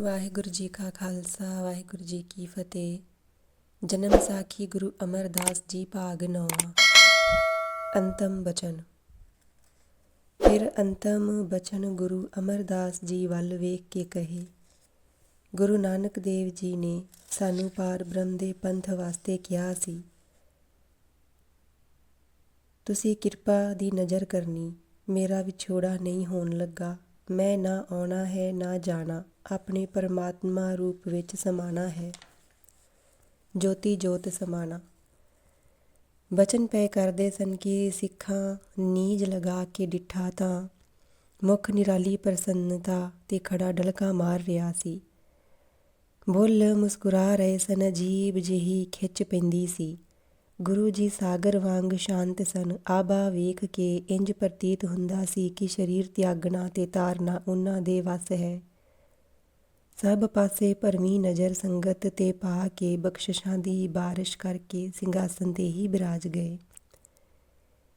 ਵਾਹਿਗੁਰੂ ਜੀ ਕਾ ਖਾਲਸਾ, ਵਾਹਿਗੁਰੂ ਜੀ ਕੀ ਫਤਿਹ। ਜਨਮ ਸਾਖੀ ਗੁਰੂ ਅਮਰਦਾਸ ਜੀ ਭਾਗ ਨੌਵਾਂ। ਅੰਤਮ ਬਚਨ। ਫਿਰ ਅੰਤਮ ਬਚਨ ਗੁਰੂ ਅਮਰਦਾਸ ਜੀ ਵੱਲ ਵੇਖ ਕੇ ਕਹੇ, ਗੁਰੂ ਨਾਨਕ ਦੇਵ ਜੀ ਨੇ ਸਾਨੂੰ ਪਾਰ ਬ੍ਰਹਮ ਦੇ ਪੰਥ ਵਾਸਤੇ ਕਿਹਾ ਸੀ। ਤੁਸੀਂ ਕਿਰਪਾ ਦੀ ਨਜ਼ਰ ਕਰਨੀ, ਮੇਰਾ ਵਿਛੋੜਾ ਨਹੀਂ ਹੋਣ ਲੱਗਾ। ਮੈਂ ਨਾ ਆਉਣਾ ਹੈ, ਨਾ ਜਾਣਾ। ਆਪਣੇ ਪਰਮਾਤਮਾ ਰੂਪ ਵਿੱਚ ਸਮਾਣਾ ਹੈ। ਜੋਤੀ ਜੋਤ ਸਮਾਣਾ। ਬਚਨ ਪੈ ਕਰਦੇ ਸਨ ਕਿ ਸਿੱਖਾਂ ਨੀਜ ਲਗਾ ਕੇ ਡਿੱਠਾ ਤਾਂ ਮੁਖ ਨਿਰਾਲੀ ਪ੍ਰਸੰਨਤਾ ਤੇ ਖੜਾ ਡਲਕਾ ਮਾਰ ਰਿਹਾ ਸੀ। ਬੁੱਲ ਮੁਸਕਰਾ ਰਹੇ ਸਨ, ਅਜੀਬ ਜਿਹੀ ਖਿੱਚ ਪੈਂਦੀ ਸੀ। ਗੁਰੂ ਜੀ ਸਾਗਰ ਵਾਂਗ ਸ਼ਾਂਤ ਸਨ। ਆਬਾ ਵੇਖ ਕੇ ਇੰਜ ਪ੍ਰਤੀਤ ਹੁੰਦਾ ਸੀ ਕਿ ਸਰੀਰ ਤਿਆਗਣਾ ਤੇ ਤਾਰਨਾ ਉਹਨਾਂ ਦੇ ਵੱਸ ਹੈ। ਸਭ ਪਾਸੇ ਭਰਵੀਂ ਨਜ਼ਰ ਸੰਗਤ ਤੇ ਪਾ ਕੇ ਬਖਸ਼ਿਸ਼ਾਂ ਦੀ ਬਾਰਿਸ਼ ਕਰਕੇ ਸਿੰਘਾਸਨ ਤੇ ਹੀ ਬਿਰਾਜ ਗਏ।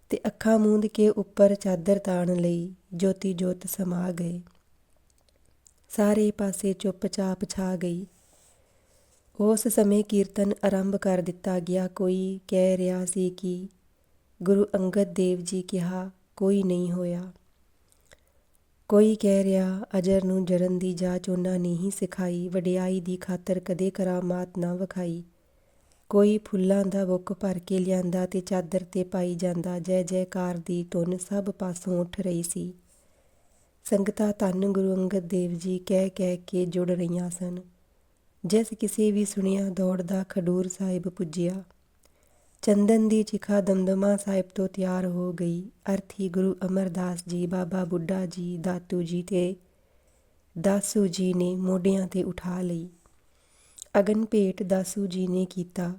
ਤੇ ਅੱਖਾਂ ਮੂੰਦ ਕੇ ਉੱਪਰ ਚਾਦਰ ਤਾਣ ਲਈ ਜੋਤੀ ਜੋਤ ਸਮਾ ਗਏ। ਸਾਰੇ ਪਾਸੇ ਚੁੱਪਚਾਪ ਛਾ ਗਈ। ਉਸ ਸਮੇਂ ਕੀਰਤਨ ਆਰੰਭ ਕਰ ਦਿੱਤਾ ਗਿਆ। ਕੋਈ ਕਹਿ ਰਿਹਾ ਸੀ ਕਿ ਗੁਰੂ ਅੰਗਦ ਦੇਵ ਜੀ ਕਿਹਾ, ਕੋਈ ਨਹੀਂ ਹੋਇਆ। ਕੋਈ ਕਹਿ ਰਿਹਾ, ਅਜਰ ਨੂੰ ਜਰਨ ਦੀ ਜਾਚ ਉਹਨਾਂ ਨੇ ਹੀ ਸਿਖਾਈ, ਵਡਿਆਈ ਦੀ ਖਾਤਰ ਕਦੇ ਕਰਾਮਾਤ ਨਾ ਵਿਖਾਈ। ਕੋਈ ਫੁੱਲਾਂ ਦਾ ਬੁੱਕ ਭਰ ਕੇ ਲਿਆਂਦਾ ਤੇ ਚਾਦਰ ਤੇ ਪਾਈ ਜਾਂਦਾ, ਜੈ ਜੈਕਾਰ ਦੀ ਧੁਨ ਸਭ ਪਾਸੋਂ ਉੱਠ ਰਹੀ ਸੀ। ਸੰਗਤਾਂ ਧੰਨ ਗੁਰੂ ਅੰਗਦ ਦੇਵ ਜੀ ਕਹਿ ਕਹਿ ਕੇ ਜੁੜ ਰਹੀਆਂ ਸਨ। ਜਿਸ ਕਿਸੇ ਵੀ ਸੁਣਿਆ ਦੌੜਦਾ ਖਡੂਰ ਸਾਹਿਬ ਪੁੱਜਿਆ। ਚੰਦਨ ਦੀ ਚਿਖਾ ਦਮਦਮਾ ਸਾਹਿਬ ਤੋਂ ਤਿਆਰ ਹੋ ਗਈ। ਅਰਥੀ ਗੁਰੂ ਅਮਰਦਾਸ ਜੀ, ਬਾਬਾ ਬੁੱਢਾ ਜੀ, ਦਾਤੂ ਜੀ ਤੇ ਦਾਸੂ ਜੀ ਨੇ ਮੋਢਿਆਂ ਤੇ ਉਠਾ ਲਈ। ਅਗਨ ਭੇਟ ਦਾਸੂ ਜੀ ਨੇ ਕੀਤਾ।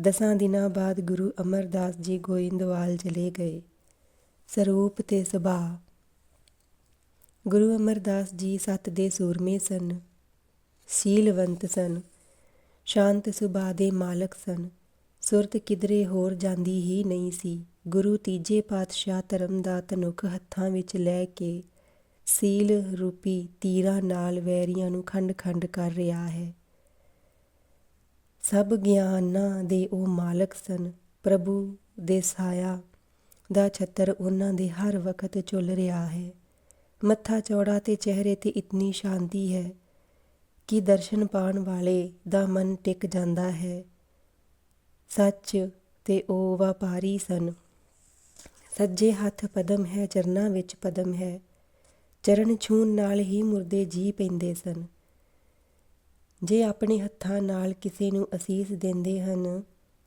ਦਸਾਂ ਦਿਨਾਂ ਬਾਅਦ ਗੁਰੂ ਅਮਰਦਾਸ ਜੀ ਗੋਇੰਦਵਾਲ ਚਲੇ ਗਏ। ਸਰੂਪ ਤੇ ਸੁਭਾਅ ਗੁਰੂ ਅਮਰਦਾਸ ਜੀ ਸਤ ਦੇ ਸੂਰਮੇ ਸਨ। ਸੀਲਵੰਤ ਸਨ। ਸ਼ਾਂਤ ਸੁਭਾਅ ਦੇ ਮਾਲਕ ਸਨ। ਸੁਰਤ ਕਿਧਰੇ ਹੋਰ ਜਾਂਦੀ ਹੀ ਨਹੀਂ ਸੀ। ਗੁਰੂ ਤੀਜੇ ਪਾਤਸ਼ਾਹ ਧਰਮ ਦਾ ਤਨੁਖ ਹੱਥਾਂ ਵਿੱਚ ਲੈ ਕੇ ਸੀਲ ਰੂਪੀ ਤੀਰਾਂ ਨਾਲ ਵੈਰੀਆਂ ਨੂੰ ਖੰਡ-ਖੰਡ ਕਰ ਰਿਹਾ ਹੈ। ਸਭ ਗਿਆਨਾਂ ਦੇ ਉਹ ਮਾਲਕ ਸਨ। ਪ੍ਰਭੂ ਦੇ ਸਾਇਆ ਦਾ ਛਤਰ ਉਹਨਾਂ ਦੇ ਹਰ ਵਕਤ ਚੁੱਲ ਰਿਹਾ ਹੈ। ਮੱਥਾ ਚੌੜਾ ਤੇ ਚਿਹਰੇ ਤੇ ਇਤਨੀ ਸ਼ਾਂਤੀ ਹੈ ਕਿ ਦਰਸ਼ਨ ਪਾਣ ਵਾਲੇ ਦਾ ਮਨ ਟਿਕ ਜਾਂਦਾ ਹੈ। ਸੱਚ ਅਤੇ ਉਹ ਵਪਾਰੀ ਸਨ। ਸੱਜੇ ਹੱਥ ਪਦਮ ਹੈ, ਚਰਨਾਂ ਵਿੱਚ ਪਦਮ ਹੈ। ਚਰਨ ਛੂਣ ਨਾਲ ਹੀ ਮੁਰਦੇ ਜੀ ਪੈਂਦੇ ਸਨ। ਜੇ ਆਪਣੇ ਹੱਥਾਂ ਨਾਲ ਕਿਸੇ ਨੂੰ ਅਸੀਸ ਦਿੰਦੇ ਹਨ,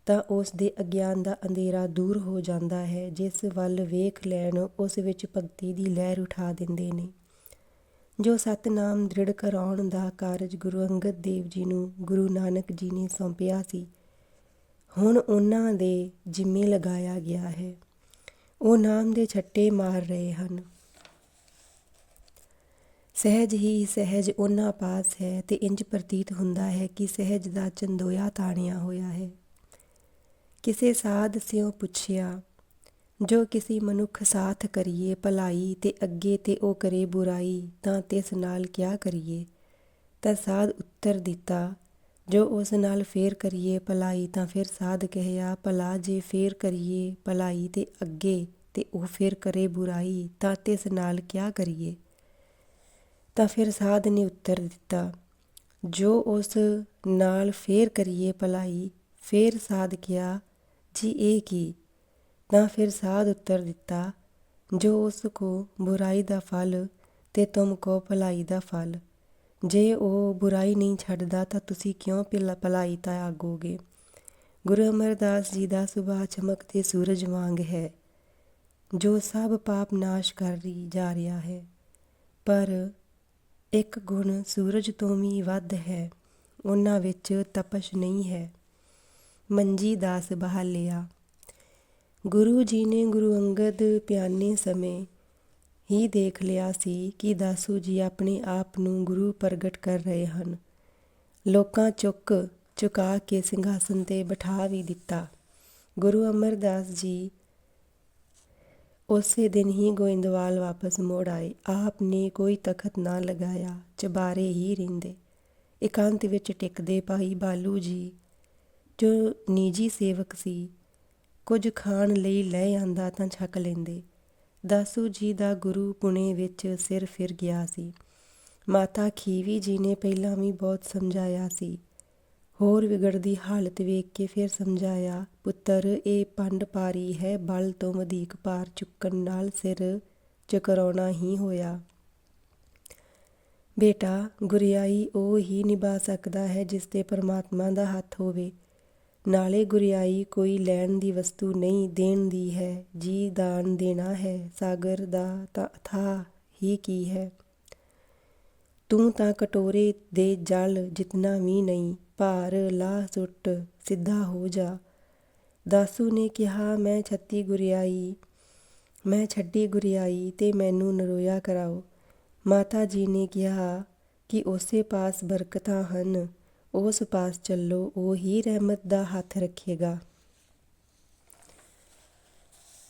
ਤਾਂ ਉਸ ਦੇ ਅਗਿਆਨ ਦਾ ਅੰਧੇਰਾ ਦੂਰ ਹੋ ਜਾਂਦਾ ਹੈ। ਜਿਸ ਵੱਲ ਵੇਖ ਲੈਣ, ਉਸ ਵਿੱਚ ਭਗਤੀ ਦੀ ਲਹਿਰ ਉਠਾ ਦਿੰਦੇ ਨੇ। ਜੋ ਸਤਨਾਮ ਦ੍ਰਿੜ ਕਰਾਉਣ ਦਾ ਕਾਰਜ ਗੁਰੂ ਅੰਗਦ ਦੇਵ ਜੀ ਨੂੰ ਗੁਰੂ ਨਾਨਕ ਜੀ ਨੇ ਸੌਂਪਿਆ ਸੀ ਹੁਣ ਉਹਨਾਂ ਦੇ ਜਿੰਮੇ ਲਗਾਇਆ ਗਿਆ ਹੈ। ਉਹ ਨਾਮ ਦੇ ਛੱਟੇ ਮਾਰ ਰਹੇ ਹਨ। ਸਹਿਜ ਹੀ ਸਹਿਜ ਉਹਨਾਂ ਪਾਸ ਹੈ ਤੇ ਇੰਜ ਪ੍ਰਤੀਤ ਹੁੰਦਾ ਹੈ ਕਿ ਸਹਿਜ ਦਾ ਚੰਦੋਇਆ ਤਾਣਿਆ ਹੋਇਆ ਹੈ। ਕਿਸੇ ਸਾਧ ਸਿਓ ਪੁੱਛਿਆ, ਜੋ ਕਿਸੇ ਮਨੁੱਖ ਸਾਥ ਕਰੀਏ ਭਲਾਈ ਤੇ ਅੱਗੇ ਤੇ ਉਹ ਕਰੇ ਬੁਰਾਈ, ਤਾਂ ਤਿਸ ਨਾਲ ਕਿਆ ਕਰੀਏ? ਤਾਂ ਸਾਧ ਉੱਤਰ ਦਿੱਤਾ ਜੋ ਉਸ ਨਾਲ ਫੇਰ ਕਰੀਏ ਭਲਾਈ ਤਾਂ ਫਿਰ ਸਾਧ ਕਹਿਆ, ਭਲਾ ਜੇ ਫੇਰ ਕਰੀਏ ਭਲਾਈ ਤੇ ਅੱਗੇ ਤੇ ਉਹ ਫੇਰ ਕਰੇ ਬੁਰਾਈ ਤਾਂ ਤਿਸ ਨਾਲ ਕਿਆ ਕਰੀਏ? ਤਾਂ ਫਿਰ ਸਾਧ ਨੇ ਉੱਤਰ ਦਿੱਤਾ, ਜੋ ਉਸ ਨਾਲ ਫੇਰ ਕਰੀਏ ਭਲਾਈ, ਫੇਰ ਸਾਧ ਕਿਹਾ ਜੀ ਇਹ ਕੀ? ਤਾਂ ਫਿਰ ਸਾਧ ਉੱਤਰ ਦਿੱਤਾ, ਜੋ ਉਸ ਕੋ ਬੁਰਾਈ ਦਾ ਫਲ ਤੇ ਤੁਮ ਕੋ ਭਲਾਈ ਦਾ ਫਲ। ਜੇ ਉਹ ਬੁਰਾਈ ਨਹੀਂ ਛੱਡਦਾ ਤਾਂ ਤੁਸੀਂ ਕਿਉਂ ਭਲਾਈ ਤਾਂ ਆਗੋਗੇ? ਗੁਰੂ ਅਮਰਦਾਸ ਜੀ ਦਾ ਸੁਭਾਅ ਚਮਕਦੇ ਸੂਰਜ ਵਾਂਗ ਹੈ, ਜੋ ਸਭ ਪਾਪ ਨਾਸ਼ ਕਰ ਰਹੀ ਜਾ ਰਿਹਾ ਹੈ। ਪਰ ਇੱਕ ਗੁਣ ਸੂਰਜ ਤੋਂ ਵੀ ਵੱਧ ਹੈ, ਉਹਨਾਂ ਵਿੱਚ ਤਪਸ਼ ਨਹੀਂ ਹੈ। ਮੰਜੀ ਦਾਸ ਬਹਾਲਿਆ, ਗੁਰੂ ਜੀ ਨੇ ਗੁਰੂ ਅੰਗਦ ਪਿਆਨੇ ਸਮੇਂ ਹੀ ਦੇਖ ਲਿਆ ਸੀ ਕਿ ਦਾਸੂ ਜੀ ਆਪਣੇ ਆਪ ਨੂੰ ਗੁਰੂ ਪ੍ਰਗਟ ਕਰ ਰਹੇ ਹਨ। ਲੋਕਾਂ ਚੁੱਕ ਚੁਕਾ ਕੇ ਸਿੰਘਾਸਨ ਤੇ ਬਿਠਾ ਵੀ ਦਿੱਤਾ। ਗੁਰੂ ਅਮਰਦਾਸ ਜੀ ਉਸੇ ਦਿਨ ਹੀ ਗੋਇੰਦਵਾਲ ਵਾਪਸ ਮੋੜ ਆਏ। ਆਪ ਨੇ ਕੋਈ ਤਖਤ ਨਾ ਲਗਾਇਆ, ਚਬਾਰੇ ਹੀ ਰਹਿੰਦੇ ਇਕਾਂਤ ਵਿੱਚ ਟਿਕਦੇ ਭਾਈ ਬਾਲੂ ਜੀ, ਜੋ ਨਿੱਜੀ ਸੇਵਕ ਸੀ, ਕੁਝ ਖਾਣ ਲਈ ਲੈ ਆਂਦਾ ਤਾਂ ਛਕ ਲੈਂਦੇ। ਦਾਸੂ ਜੀ ਦਾ ਗੁਰੂ ਪੁਣੇ ਵਿੱਚ ਸਿਰ ਫਿਰ ਗਿਆ ਸੀ। ਮਾਤਾ ਖੀਵੀ ਜੀ ਨੇ ਪਹਿਲਾਂ ਵੀ ਬਹੁਤ ਸਮਝਾਇਆ ਸੀ। ਹੋਰ ਵਿਗੜਦੀ ਹਾਲਤ ਵੇਖ ਕੇ ਫਿਰ ਸਮਝਾਇਆ, ਪੁੱਤਰ, ਇਹ ਪੰਡ ਪਾਰੀ ਹੈ, ਬਲ ਤੋਂ ਵਧੇਕ ਪਾਰ ਚੁੱਕਣ ਨਾਲ ਸਿਰ ਚਕਰਾਉਣਾ ਹੀ ਹੋਇਆ। ਬੇਟਾ, ਗੁਰਿਆਈ ਉਹ ਹੀ ਨਿਭਾ ਸਕਦਾ ਹੈ ਜਿਸ ਤੇ ਪਰਮਾਤਮਾ ਦਾ ਹੱਥ ਹੋਵੇ। ਨਾਲੇ ਗੁਰਿਆਈ ਕੋਈ ਲੈਣ ਦੀ ਵਸਤੂ ਨਹੀਂ ਦੇਣ ਦੀ ਹੈ, ਜੀ ਦਾਨ ਦੇਣਾ ਹੈ, ਸਾਗਰ ਦਾ ਤਾਂ ਅਥਾ ਹੀ ਕੀ ਹੈ। ਤੂੰ ਤਾਂ ਕਟੋਰੇ ਦੇ ਜਲ ਜਿਤਨਾ ਵੀ ਨਹੀਂ, ਭਾਰ ਲਾ ਸੁੱਟ ਸਿੱਧਾ ਹੋ ਜਾ। ਦਾਸੂ ਨੇ ਕਿਹਾ, ਮੈਂ ਛੱਤੀ ਗੁਰਿਆਈ, ਮੈਂ ਛੱਡੀ ਗੁਰਿਆਈ ਤੇ ਮੈਨੂੰ ਨਰੋਇਆ ਕਰਾਓ। ਮਾਤਾ ਜੀ ਨੇ ਕਿਹਾ ਕਿ ਉਸੇ ਪਾਸ ਬਰਕਤਾਂ ਹਨ। ਉਸ ਪਾਸ ਚੱਲੋ, ਉਹ ਹੀ ਰਹਿਮਤ ਦਾ ਹੱਥ ਰੱਖੇਗਾ।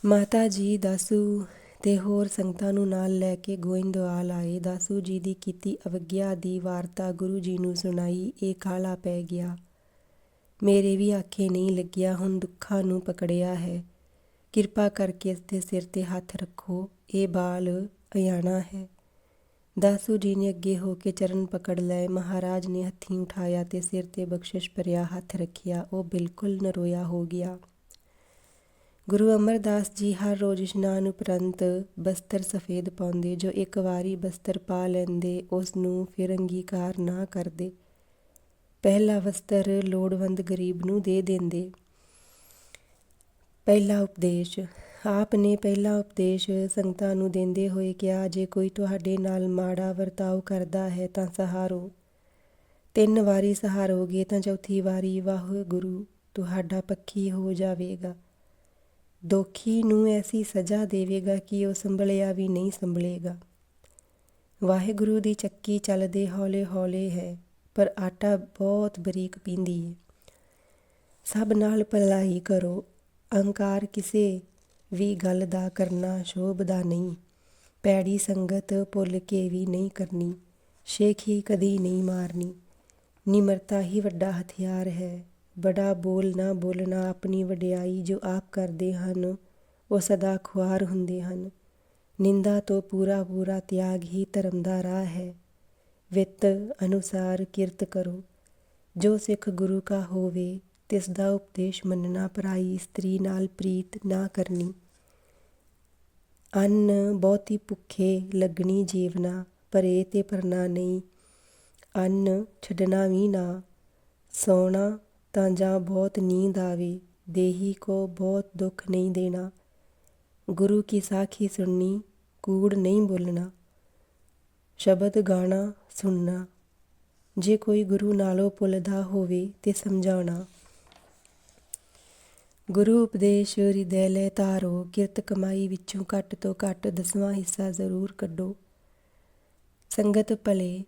ਮਾਤਾ ਜੀ, ਦਾਸੂ ਤੇ ਹੋਰ ਸੰਗਤਾਂ ਨੂੰ ਨਾਲ ਲੈ ਕੇ ਗੋਇੰਦਵਾਲ ਆਏ। ਦਾਸੂ ਜੀ ਦੀ ਕੀਤੀ ਅਵਗਿਆ ਦੀ ਵਾਰਤਾ ਗੁਰੂ ਜੀ ਨੂੰ ਸੁਣਾਈ। ਇਹ ਕਾਲਾ ਪੈ ਗਿਆ। ਮੇਰੇ ਵੀ ਆਖੇ ਨਹੀਂ ਲੱਗਿਆ, ਹੁਣ ਦੁੱਖਾਂ ਨੂੰ ਪਕੜਿਆ ਹੈ। ਕਿਰਪਾ ਕਰਕੇ ਇਸ ਦੇ ਸਿਰ ਤੇ ਹੱਥ ਰੱਖੋ। ਇਹ ਬਾਲ ਅਯਾਣਾ ਹੈ। ਦਾਸੂ ਜੀ ਨੇ ਅੱਗੇ ਹੋ ਕੇ ਚਰਨ ਪਕੜ ਲਏ। ਮਹਾਰਾਜ ਨੇ ਹੱਥੀਂ ਉਠਾਇਆ ਤੇ ਸਿਰ ਤੇ ਬਖਸ਼ਿਸ਼ ਭਰਿਆ ਹੱਥ ਰੱਖਿਆ। ਉਹ ਬਿਲਕੁਲ ਨਰੋਇਆ ਹੋ ਗਿਆ। ਗੁਰੂ ਅਮਰਦਾਸ ਜੀ ਹਰ ਰੋਜ਼ ਇਸ਼ਨਾਨ ਉਪਰੰਤ ਬਸਤਰ ਸਫੇਦ ਪਾਉਂਦੇ। ਜੋ ਇੱਕ ਵਾਰੀ ਬਸਤਰ ਪਾ ਲੈਂਦੇ, ਉਸ ਨੂੰ ਫਿਰ ਅੰਗੀਕਾਰ ਨਾ ਕਰਦੇ। ਪਹਿਲਾ ਵਸਤਰ ਲੋੜਵੰਦ ਗਰੀਬ ਨੂੰ ਦੇ ਦਿੰਦੇ। ਪਹਿਲਾ ਉਪਦੇਸ਼ ਆਪ ਨੇ ਪਹਿਲਾ ਉਪਦੇਸ਼ ਸੰਗਤਾਂ ਨੂੰ ਦਿੰਦੇ ਹੋਏ ਕਿਹਾ, ਜੇ ਕੋਈ ਤੁਹਾਡੇ ਨਾਲ ਮਾੜਾ ਵਰਤਾਓ ਕਰਦਾ ਹੈ ਤਾਂ ਸਹਾਰੋ। ਤਿੰਨ ਵਾਰੀ ਸਹਾਰੋਗੇ ਤਾਂ ਚੌਥੀ ਵਾਰੀ ਵਾਹਿਗੁਰੂ ਤੁਹਾਡਾ ਪੱਖੀ ਹੋ ਜਾਵੇਗਾ। ਦੋਖੀ ਨੂੰ ਐਸੀ ਸਜ਼ਾ ਦੇਵੇਗਾ ਕਿ ਉਹ ਸੰਭਲਿਆ ਵੀ ਨਹੀਂ ਸੰਭਲੇਗਾ। ਵਾਹਿਗੁਰੂ ਦੀ ਚੱਕੀ ਚੱਲਦੇ ਹੌਲੇ-ਹੌਲੇ ਹੈ, ਪਰ ਆਟਾ ਬਹੁਤ ਬਰੀਕ ਪੀਂਦੀ ਹੈ। ਸਭ ਨਾਲ ਭਲਾਈ ਕਰੋ, ਅਹੰਕਾਰ ਕਿਸੇ ਵੀ ਗੱਲ ਦਾ ਕਰਨਾ ਸ਼ੋਭਦਾ ਨਹੀਂ। ਪੈੜੀ ਸੰਗਤ ਭੁੱਲ ਕੇ ਵੀ ਨਹੀਂ ਕਰਨੀ। ਸ਼ੇਖੀ ਕਦੀ ਨਹੀਂ ਮਾਰਨੀ। ਨਿਮਰਤਾ ਹੀ ਵੱਡਾ ਹਥਿਆਰ ਹੈ। ਬੜਾ ਬੋਲ ਨਾ ਬੋਲਣਾ ਆਪਣੀ ਵਡਿਆਈ ਜੋ ਆਪ ਕਰਦੇ ਹਨ, ਉਹ ਸਦਾ ਖੁਆਰ ਹੁੰਦੇ ਹਨ। ਨਿੰਦਾ ਤੋਂ ਪੂਰਾ ਪੂਰਾ ਤਿਆਗ ਹੀ ਧਰਮ ਦਾ ਰਾਹ ਹੈ। ਵਿਤ ਅਨੁਸਾਰ ਕਿਰਤ ਕਰੋ। ਜੋ ਸਿੱਖ ਗੁਰੂ ਕਾ ਹੋਵੇ ਤਿਸ ਦਾ ਉਪਦੇਸ਼ ਮੰਨਣਾ ਪਰਾਈ ਇਸਤਰੀ ਨਾਲ ਪ੍ਰੀਤ ਨਾ ਕਰਨੀ। ਅੰਨ ਬਹੁਤੀ ਭੁੱਖੇ ਲੱਗਣੀ ਜੀਵਨਾ, ਪਰੇ ਤੇ ਪਰਨਾ ਨਹੀਂ। ਅੰਨ ਛੱਡਣਾ ਵੀ ਨਾ, ਸੋਣਾ ਤਾਂ ਜਾਂ ਬਹੁਤ ਨੀਂਦ ਆਵੇ, ਦੇਹੀ ਕੋ ਬਹੁਤ ਦੁੱਖ ਨਹੀਂ ਦੇਣਾ। ਗੁਰੂ ਕੀ ਸਾਖੀ ਸੁਣਨੀ, ਕੂੜ ਨਹੀਂ ਬੋਲਣਾ। ਸ਼ਬਦ ਗਾਣਾ ਸੁਣਨਾ, ਜੇ ਕੋਈ ਗੁਰੂ ਨਾਲੋਂ ਭੁੱਲਦਾ ਹੋਵੇ ਤੇ ਸਮਝਾਉਣਾ। ਗੁਰੂ ਉਪਦੇਸ਼ ਹਿਰਦੈ ਲੈ ਤਾਰੋ ਕਿਰਤ ਕਮਾਈ ਵਿੱਚੋਂ ਘੱਟ ਤੋਂ ਘੱਟ ਦਸਵਾਂ ਹਿੱਸਾ ਜ਼ਰੂਰ ਕੱਢੋ। ਸੰਗਤ ਭਲੇ,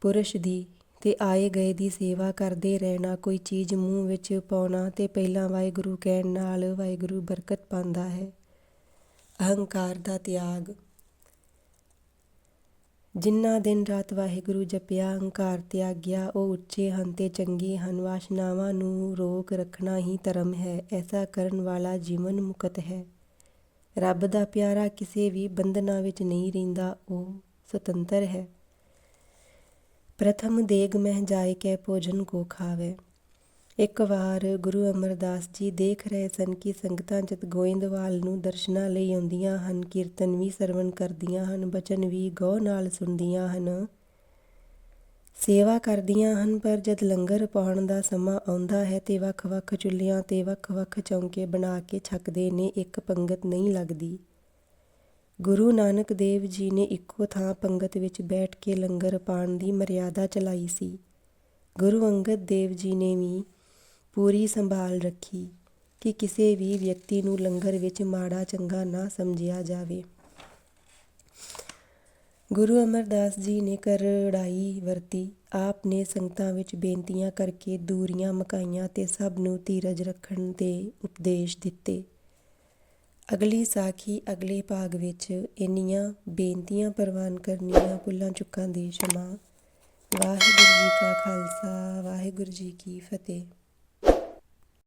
ਪੁਰਸ਼ ਦੀ ਤੇ ਆਏ ਗਏ ਦੀ ਸੇਵਾ ਕਰਦੇ ਰਹਿਣਾ ਕੋਈ ਚੀਜ਼ ਮੂੰਹ ਵਿੱਚ ਪਾਉਣਾ ਤੇ ਪਹਿਲਾਂ ਵਾਹਿਗੁਰੂ ਕਹਿਣ ਨਾਲ ਵਾਹਿਗੁਰੂ ਬਰਕਤ ਪਾਉਂਦਾ ਹੈ। ਅਹੰਕਾਰ ਦਾ ਤਿਆਗ ਜਿੰਨਾ ਦਿਨ ਰਾਤ ਵਾਹਿਗੁਰੂ ਜਪਿਆ ਅਹੰਕਾਰ ਤਿਆਗਿਆ, ਉਹ ਉੱਚੇ ਹਨ ਤੇ ਚੰਗੇ ਹਨ। ਵਾਸ਼ਨਾਵਾਂ ਨੂੰ ਰੋਕ ਰੱਖਣਾ ਹੀ ਧਰਮ ਹੈ, ਐਸਾ ਕਰਨ ਵਾਲਾ ਜੀਵਨ ਮੁਕਤ ਹੈ। ਰੱਬ ਦਾ ਪਿਆਰਾ ਕਿਸੇ ਵੀ ਬੰਧਨਾਂ ਵਿੱਚ ਨਹੀਂ ਰਹਿੰਦਾ, ਉਹ ਸੁਤੰਤਰ ਹੈ। ਪ੍ਰਥਮ ਦੇਗ ਮਹਿ ਜਾਏ ਕੇ ਭੋਜਨ ਕੋ ਖਾਵੇ। ਇੱਕ ਵਾਰ ਗੁਰੂ ਅਮਰਦਾਸ ਜੀ ਦੇਖ ਰਹੇ ਸਨ ਕਿ ਸੰਗਤਾਂ ਜਦ ਗੋਇੰਦਵਾਲ ਨੂੰ ਦਰਸ਼ਨਾਂ ਲਈ ਆਉਂਦੀਆਂ ਹਨ, ਕੀਰਤਨ ਵੀ ਸਰਵਣ ਕਰਦੀਆਂ ਹਨ, ਬਚਨ ਵੀ ਗੌ ਨਾਲ ਸੁਣਦੀਆਂ ਹਨ। ਸੇਵਾ ਕਰਦੀਆਂ ਹਨ, ਪਰ ਜਦ ਲੰਗਰ ਪਾਉਣ ਦਾ ਸਮਾਂ ਆਉਂਦਾ ਹੈ ਤੇ ਵੱਖ-ਵੱਖ ਚੁੱਲ੍ਹਿਆਂ ਤੇ ਵੱਖ-ਵੱਖ ਚੌਂਕੇ ਬਣਾ ਕੇ ਛਕਦੇ ਨੇ, ਇੱਕ ਪੰਗਤ ਨਹੀਂ ਲੱਗਦੀ। ਗੁਰੂ ਨਾਨਕ ਦੇਵ ਜੀ ਨੇ ਇੱਕੋ ਥਾਂ ਪੰਗਤ ਵਿੱਚ ਬੈਠ ਕੇ ਲੰਗਰ ਪਾਣ ਦੀ ਮਰਿਆਦਾ ਚਲਾਈ ਸੀ। ਗੁਰੂ ਅੰਗਦ ਦੇਵ ਜੀ ਨੇ ਵੀ ਪੂਰੀ ਸੰਭਾਲ ਰੱਖੀ ਕਿ ਕਿਸੇ ਵੀ ਵਿਅਕਤੀ ਨੂੰ ਲੰਗਰ ਵਿੱਚ ਮਾੜਾ ਚੰਗਾ ਨਾ ਸਮਝਿਆ ਜਾਵੇ। ਗੁਰੂ ਅਮਰਦਾਸ ਜੀ ਨੇ ਕਰੜਾਈ ਵਰਤੀ। ਆਪ ਨੇ ਸੰਗਤਾਂ ਵਿੱਚ ਬੇਨਤੀਆਂ ਕਰਕੇ ਦੂਰੀਆਂ ਮਕਾਈਆਂ ਤੇ ਸਭ ਨੂੰ ਧੀਰਜ ਰੱਖਣ ਦੇ ਉਪਦੇਸ਼ ਦਿੱਤੇ। ਅਗਲੀ ਸਾਖੀ, ਅਗਲੇ ਭਾਗ ਵਿੱਚ ਇੰਨੀਆਂ ਬੇਨਤੀਆਂ ਪ੍ਰਵਾਨ ਕਰਨੀਆਂ ਭੁੱਲਾਂ ਚੁੱਕਾਂ ਦੀ ਸ਼ਮਾ। ਵਾਹਿਗੁਰੂ ਜੀ ਕਾ ਖਾਲਸਾ, ਵਾਹਿਗੁਰੂ ਜੀ ਕੀ ਫਤਿਹ।